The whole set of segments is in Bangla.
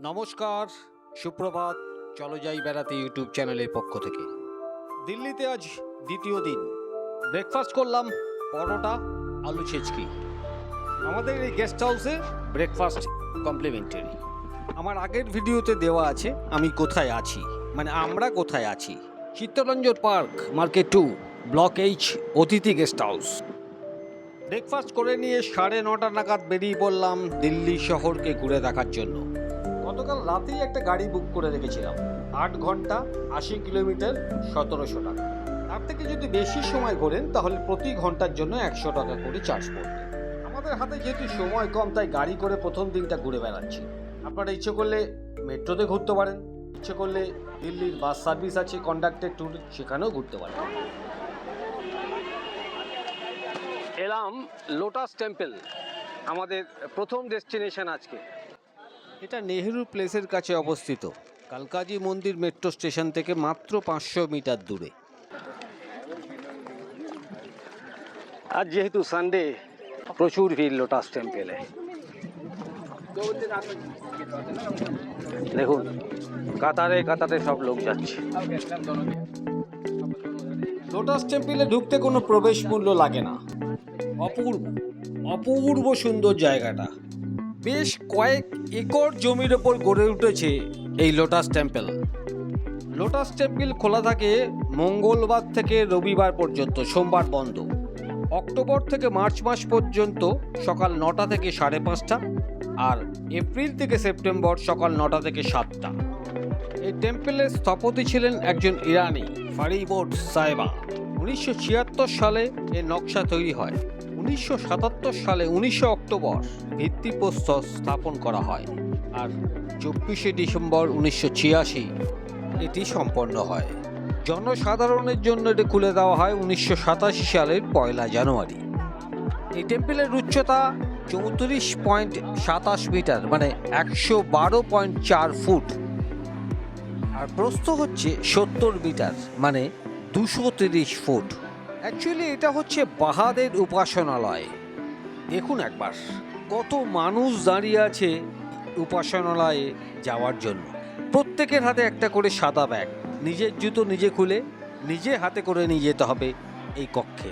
নমস্কার, সুপ্রভাত, চলো যাই বেড়াতে ইউটিউব চ্যানেলের পক্ষ থেকে। দিল্লিতে আজ দ্বিতীয় দিন। ব্রেকফাস্ট করলাম, পরোটা, আলু ছেচকি। আমাদের এই গেস্ট হাউসে ব্রেকফাস্ট কমপ্লিমেন্টারি। আমার আগের ভিডিওতে দেওয়া আছে, আমি কোথায় আছি? মানে আমরা কোথায় আছি? Chittaranjan park, market two, block H, Atithi guest house. Breakfast করে নিয়ে সাড়ে নটা নাগাদ বেরিয়ে পড়লাম দিল্লি শহরকে ঘুরে দেখার জন্য। গতকাল রাতেই একটা গাড়ি বুক করে রেখেছিলাম। আট ঘণ্টা আশি কিলোমিটার সতেরোশো টাকা। তার থেকে যদি বেশি সময় ঘোরেন, তাহলে প্রতি ঘণ্টার জন্য একশো টাকা করে চার্জ পড়বে। আমাদের হাতে যেহেতু সময় কম, তাই গাড়ি করে প্রথম দিনটা ঘুরে বেড়াচ্ছি। আপনারা ইচ্ছে করলে মেট্রোতে ঘুরতে পারেন। ইচ্ছে করলে দিল্লির বাস সার্ভিস আছে কন্ডাক্টেড ট্যুর সেখানেও ঘুরতে পারেন। এলাম লোটাস টেম্পল আমাদের প্রথম ডেস্টিনেশন আজকে। এটা নেহেরু প্লেসের কাছে অবস্থিত কালকাজি মন্দির মেট্রো স্টেশন থেকে মাত্র পাঁচশো মিটার দূরে। আজ যেহেতু সানডে প্রচুর ভিড় লোটাস টেম্পেলে। দেখুন কাতারে কাতারে সব লোক যাচ্ছে। লোটাস টেম্পলে ঢুকতে কোনো প্রবেশ মূল্য লাগে না। অপূর্ব অপূর্ব সুন্দর জায়গাটা। বেশ কয়েক একর জমির ওপর গড়ে উঠেছে এই লোটাস টেম্পল। লোটাস টেম্পল খোলা থাকে মঙ্গলবার থেকে রবিবার পর্যন্ত, সোমবার বন্ধ। অক্টোবর থেকে মার্চ মাস পর্যন্ত সকাল নটা থেকে সাড়ে পাঁচটা আর এপ্রিল থেকে সেপ্টেম্বর সকাল নটা থেকে সাতটা। এই টেম্পলের স্থপতি ছিলেন একজন ইরানি ফারিবোর্ড সাহেবা উনিশশো সালে এর নকশা তৈরি হয়। উনিশশো সাতাত্তর সালে উনিশে অক্টোবর ভিত্তিপ্রস্তর স্থাপন করা হয় আর চব্বিশে ডিসেম্বর উনিশশো ছিয়াশি এটি সম্পন্ন হয়। জনসাধারণের জন্য এটি খুলে দেওয়া হয় উনিশশো সাতাশি সালের পয়লা জানুয়ারি। এই টেম্পলের উচ্চতা চৌত্রিশ পয়েন্ট সাতাশ মিটার মানে একশো বারো পয়েন্ট চার ফুট। আর প্রস্থ হচ্ছে সত্তর মিটার মানে দুশো তিরিশ ফুট। অ্যাকচুয়ালি এটা হচ্ছে বাহাদের উপাসনালয়। দেখুন একবার, কত মানুষ দাঁড়িয়ে আছে উপাসনালয়ে যাওয়ার জন্য। প্রত্যেকের হাতে একটা করে সাদা ব্যাগ, নিজের জুতো নিজে খুলে, নিজে হাতে করে নিয়ে যেতে হবে এই কক্ষে।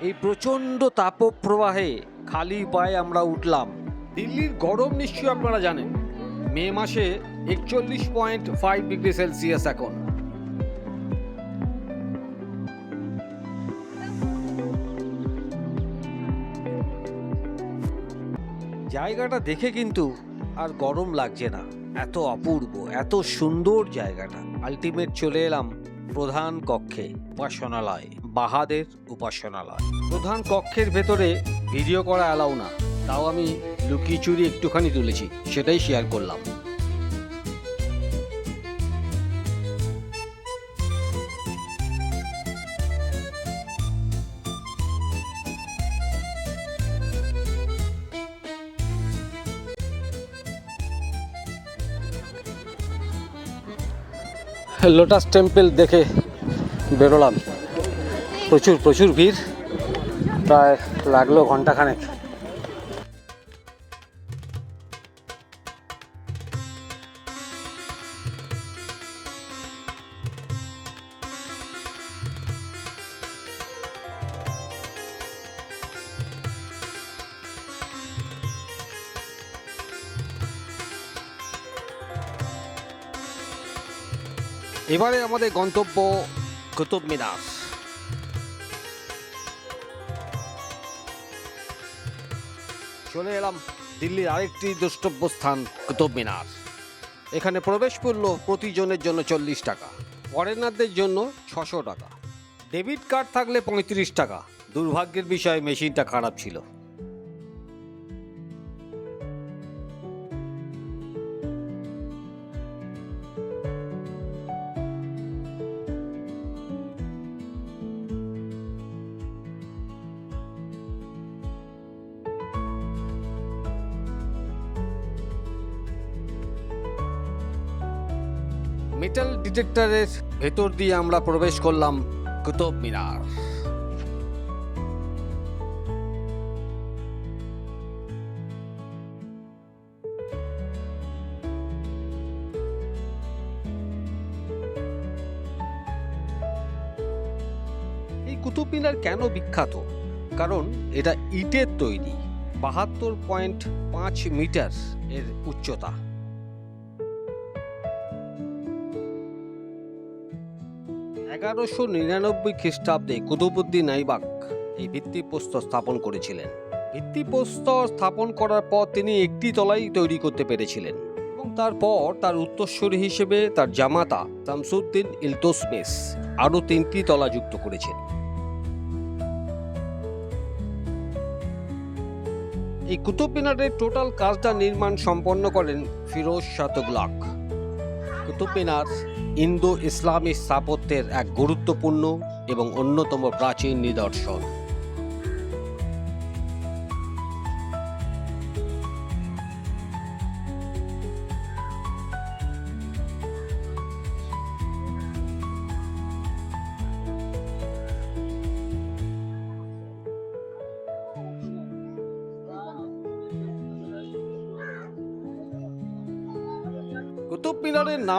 এই প্রচণ্ড তাপপ্রবাহে খালি পায়ে আমরা উঠলাম। দিল্লির গরম নিশ্চয়ই আপনারা জানেন। মে মাসে একচল্লিশ পয়েন্ট ফাইভ ডিগ্রি সেলসিয়াস এখন। জায়গাটা দেখে কিন্তু আর গরম লাগছে না। এত অপূর্ব, এত সুন্দর জায়গাটা। আলটিমেট চলে এলাম প্রধান কক্ষে, উপাসনালয়, বাহাদের উপাসনালয়। প্রধান কক্ষের ভেতরে ভিডিও করা অ্যালাউ না, তাও আমি লুকিয়ে চুরি একটুখানি তুলেছি, সেটাই শেয়ার করলাম। লোটাস টেম্পল দেখে বেরোলাম। প্রচুর প্রচুর ভিড়। প্রায় লাগল ঘন্টাখানেক। এবারে আমাদের গন্তব্য কুতুব মিনার। চলে এলাম দিল্লির আরেকটি দ্রষ্টব্য স্থান, কুতুব মিনার। এখানে প্রবেশ মূল্য প্রতিজনের জন্য চল্লিশ টাকা, ফরেনারদের জন্য ছশো টাকা। ডেবিট কার্ড থাকলে পঁয়ত্রিশ টাকা। দুর্ভাগ্যের বিষয়ে মেশিনটা খারাপ ছিল। মেটাল ডিটেক্টরের ভেতর দিয়ে আমরা প্রবেশ করলাম কুতুব মিনার। এই কুতুব মিনার কেন বিখ্যাত? কারণ এটা ইটের তৈরি, বাহাত্তর পয়েন্ট পাঁচ মিটার এর উচ্চতা। এগারোশো নিরানব্বই খ্রিস্টাব্দে কুতুবুদ্দিন আইবাক এই ভিত্তিপ্রস্তর স্থাপন করেছিলেন। ভিত্তিপ্রস্তর স্থাপন করার পর তিনি একটি তলাই তৈরি করতে পেরেছিলেন এবং তারপর তার উত্তরসূরি হিসেবে তার জামাতা শামসুদ্দিন ইলতোসমেস আরও তিনটি তলা যুক্ত করেছেন। এই কুতুব মিনারের টোটাল কাজটা নির্মাণ সম্পন্ন করেন ফিরোজ শাহ তুগলক কুতুব মিনার ইন্দো ইসলামী স্থাপত্যের এক গুরুত্বপূর্ণ এবং অন্যতম প্রাচীন নিদর্শন।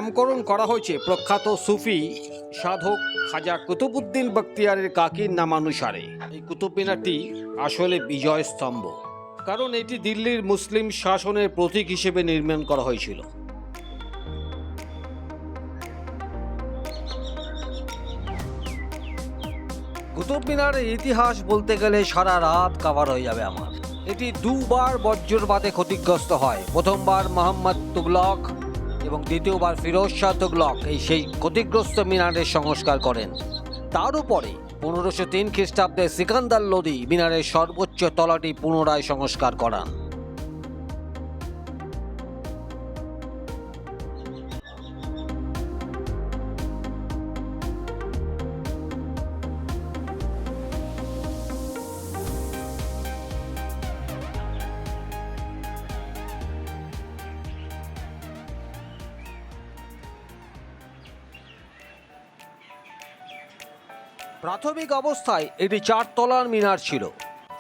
নামকরণ করা হয়েছে। প্রখ্যাত সুফি সাধক খাজা কুতুবুদ্দিন বখতিয়ারের কাকির নামানুসারে। এই কুতুব মিনারটি আসলে বিজয় স্তম্ভ। কারণ এটি দিল্লির মুসলিম শাসনের প্রতীক হিসেবে নির্মাণ করা হয়েছিল। কুতুব মিনারের ইতিহাস বলতে গেলে সারা রাত কাভার হয়ে যাবে আমার। এটি দুবার বজ্রপাতে ক্ষতিগ্রস্ত হয়। প্রথমবার মোহাম্মদ তুগলক এবং দ্বিতীয়বার ফিরোজ শাহ তুগলক এই সেই ক্ষতিগ্রস্ত মিনারের সংস্কার করেন। তার উপরে পনেরোশো তিন খ্রিস্টাব্দে সিকান্দার লোদি মিনারের সর্বোচ্চ তলাটি পুনরায় সংস্কার করান প্রাথমিক অবস্থায় এটি চার তলার মিনার ছিল।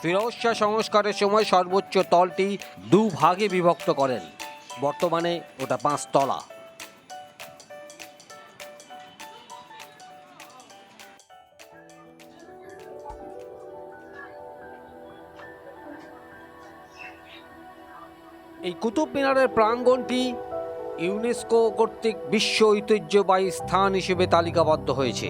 ফিরোজ শাহ সংস্কারের সময় সর্বোচ্চ তলটি দু ভাগে বিভক্ত করেন। বর্তমানে ওটা পাঁচ তলা এই কুতুব মিনারের প্রাঙ্গণটি ইউনেস্কো কর্তৃক বিশ্ব ঐতিহ্যবাহী স্থান হিসেবে তালিকাবদ্ধ হয়েছে।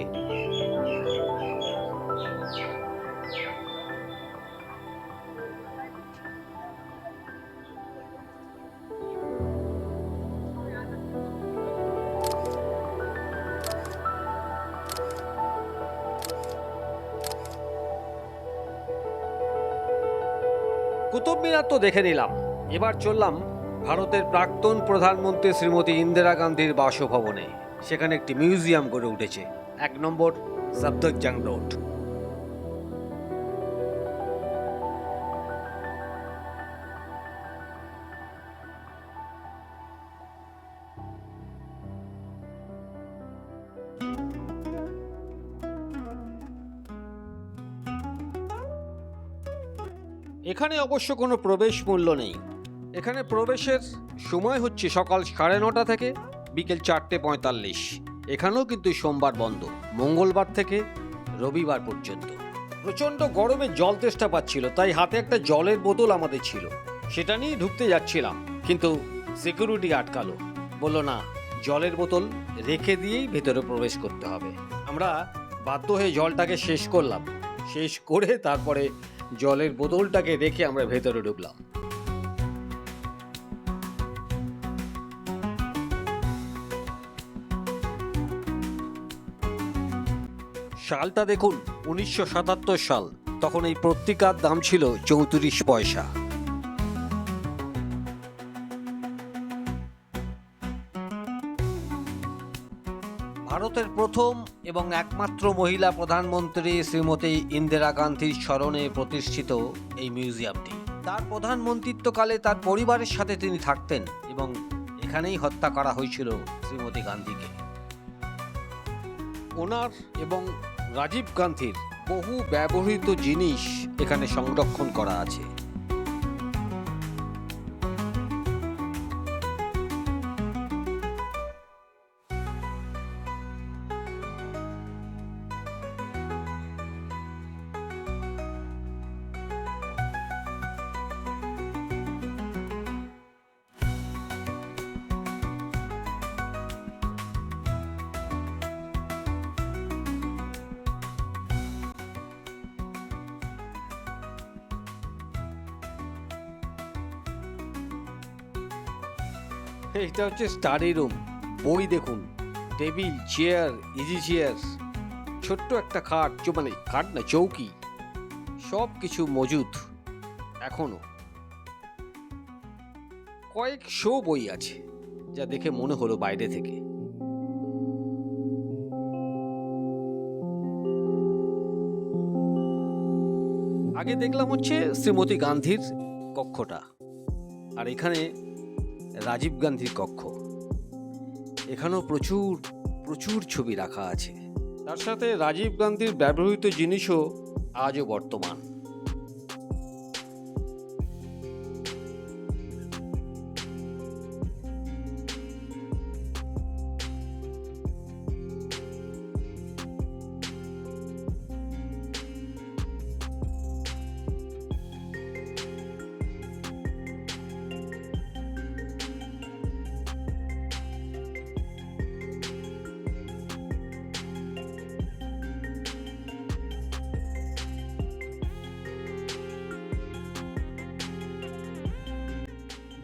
কুতুব মিনার তো দেখে নিলাম। এবার চললাম ভারতের প্রাক্তন প্রধানমন্ত্রী শ্রীমতী ইন্দিরা গান্ধীর বাসভবনে। সেখানে একটি মিউজিয়াম গড়ে উঠেছে। এক নম্বর সফদরজং রোড। এখানে অবশ্য কোনো প্রবেশ মূল্য নেই। এখানে প্রবেশের সময় হচ্ছে সকাল সাড়ে নটা থেকে বিকেল চারটে পঁয়তাল্লিশ। এখানেও কিন্তু সোমবার বন্ধ, মঙ্গলবার থেকে রবিবার পর্যন্ত। প্রচণ্ড গরমে জল তেষ্টা পাচ্ছিল, তাই হাতে একটা জলের বোতল আমাদের ছিল। সেটা নিয়ে ঢুকতে যাচ্ছিলাম, কিন্তু সিকিউরিটি আটকালো। বলল, না, জলের বোতল রেখে দিয়েই ভেতরে প্রবেশ করতে হবে। আমরা বাধ্য হয়ে জলটাকে শেষ করলাম। শেষ করে তারপরে জলের বোতলটাকে রেখে আমরা ভেতরে ঢুকলাম। সালটা দেখুন, উনিশশো সাতাত্তর সাল। তখন এই পত্রিকার দাম ছিল চৌত্রিশ পয়সা। ভারতের প্রথম এবং একমাত্র মহিলা প্রধানমন্ত্রী শ্রীমতী ইন্দিরা গান্ধীর স্মরণে প্রতিষ্ঠিত এই মিউজিয়ামটি। তার প্রধানমন্ত্রিত্বকালে তার পরিবারের সাথে তিনি থাকতেন এবং এখানেই হত্যা করা হয়েছিল শ্রীমতী গান্ধীকে। ওনার এবং রাজীব গান্ধীর বহু ব্যবহৃত জিনিস এখানে সংরক্ষণ করা আছে। এইটা হচ্ছে স্টাডি রুম বই দেখুন, টেবিল চেয়ার ইজি চেয়ার ছোট্ট একটা খাট মানে খাট না, চৌকি সব কিছু মজুদ এখনও। কয়েক শো বই আছে, যা দেখে মনে হলো বাইরে থেকে। আগে দেখলাম হচ্ছে শ্রীমতী গান্ধীর কক্ষটা, আর এখানে রাজীব গান্ধীর কক্ষ। এখানেও প্রচুর প্রচুর ছবি রাখা আছে। তার সাথে রাজীব গান্ধীর ব্যবহৃত জিনিসও আজও বর্তমান।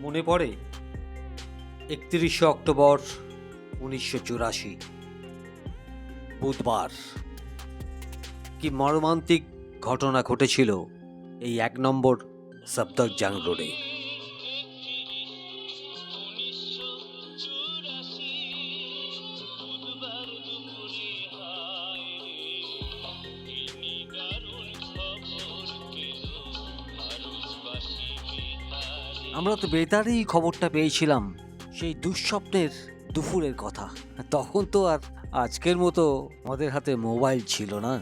মনে পড়ে? একত্রিশে অক্টোবর উনিশশো চুরাশি। বুধবার। কি মর্মান্তিক ঘটনা ঘটেছিল এই এক নম্বর সফদরজাং রোডে? আমরা তো বেতারেই খবরটা পেয়েছিলাম, সেই দুঃস্বপ্নের দুপুরের কথা। তখন তো আর আজকের মতো আমাদের হাতে মোবাইল ছিল না।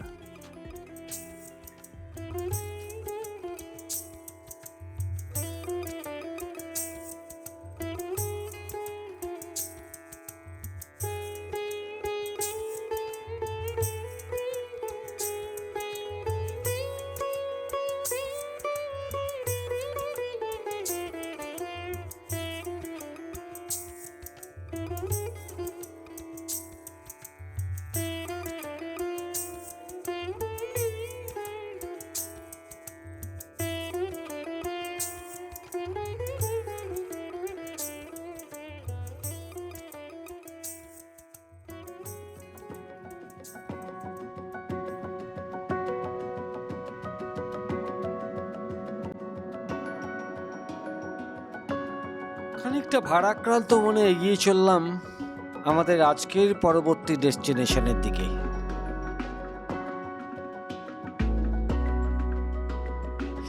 খানিকটা ভাড়াক্রান্ত মনে এগিয়ে চললাম আমাদের আজকের পরবর্তী ডেস্টিনেশনের দিকে।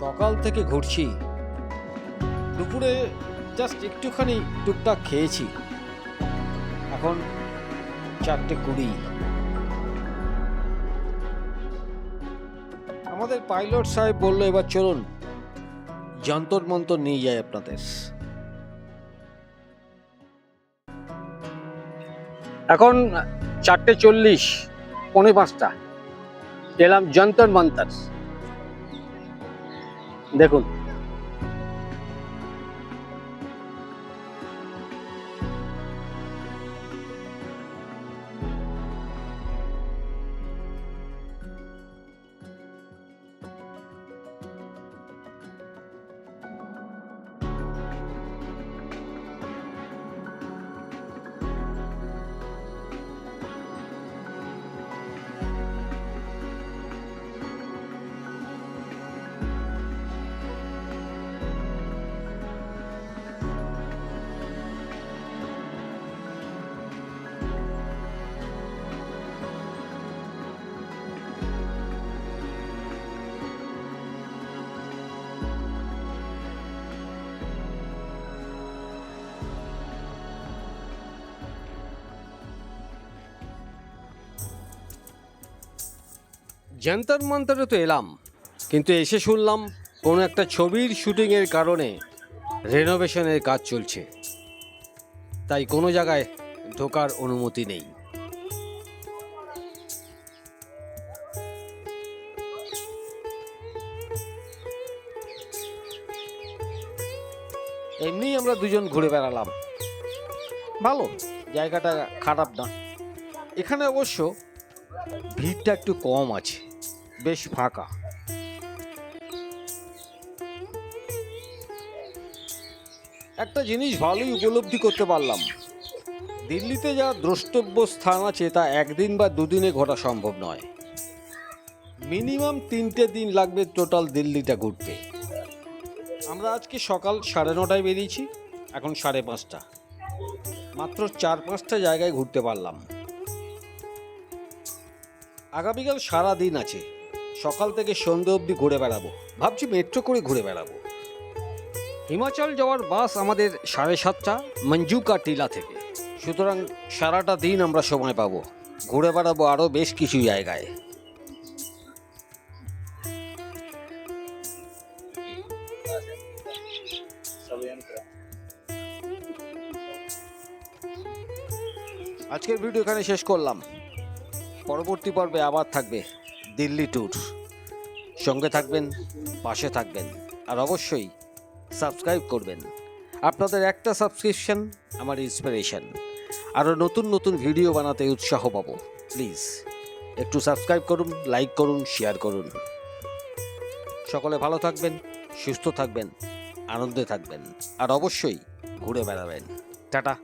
সকাল থেকে ঘুরছি। দুপুরে জাস্ট একটুখানি টুকটাক খেয়েছি। এখন চারটে কুড়ি। আমাদের পাইলট সাহেব বলল, এবার চলুন যন্তর মন্তর নিয়ে যায় আপনাদের। এখন চারটে চল্লিশ পৌনে পাঁচটা। এলাম যন্তর মন্তর। দেখুন যন্তর মন্তরে তো এলাম, কিন্তু এসে শুনলাম কোনো একটা ছবির শুটিংয়ের কারণে রেনোভেশনের কাজ চলছে। তাই কোনো জায়গায় ঢোকার অনুমতি নেই। এমনি আমরা দুজন ঘুরে বেড়ালাম। ভালো, জায়গাটা খারাপ না। এখানে অবশ্য ভিড়টা একটু কম আছে। বেশ ফাঁকা। একটা জিনিস ভালোই উপলব্ধি করতে পারলাম। দিল্লিতে যা দ্রষ্টব্য স্থান আছে তা একদিন বা দুদিনে ঘোরা সম্ভব নয়। মিনিমাম তিনটে দিন লাগবে টোটাল দিল্লিটা ঘুরতে। আমরা আজকে সকাল সাড়ে নটায় বেরিয়েছি, এখন সাড়ে পাঁচটা। মাত্র চার পাঁচটা জায়গায় ঘুরতে পারলাম। আগামীকাল সারা দিন আছে। সকাল থেকে সন্ধে অবধি ঘুরে বেড়াবো। ভাবছি মেট্রো করে ঘুরে বেড়াবো। হিমাচল যাওয়ার বাস আমাদের সাড়ে সাতটা মঞ্জুকা টিলা থেকে। সুতরাং সারাটা দিন আমরা সময় পাবো। ঘুরে বেড়াবো আরও বেশ কিছু জায়গায়। আজকের ভিডিও এখানে শেষ করলাম। পরবর্তী পর্বে আবার থাকবে। দিল্লি ট্যুর সঙ্গে থাকবেন, পাশে থাকবেন, আর অবশ্যই সাবস্ক্রাইব করবেন। আপনাদের একটা সাবস্ক্রিপশন আমার ইন্সপিরেশন আরও নতুন নতুন ভিডিও বানাতে উৎসাহ পাবো প্লিজ একটু সাবস্ক্রাইব করুন লাইক করুন শেয়ার করুন। সকলে ভালো থাকবেন, সুস্থ থাকবেন, আনন্দে থাকবেন, আর অবশ্যই ঘুরে বেড়াবেন। টাটা।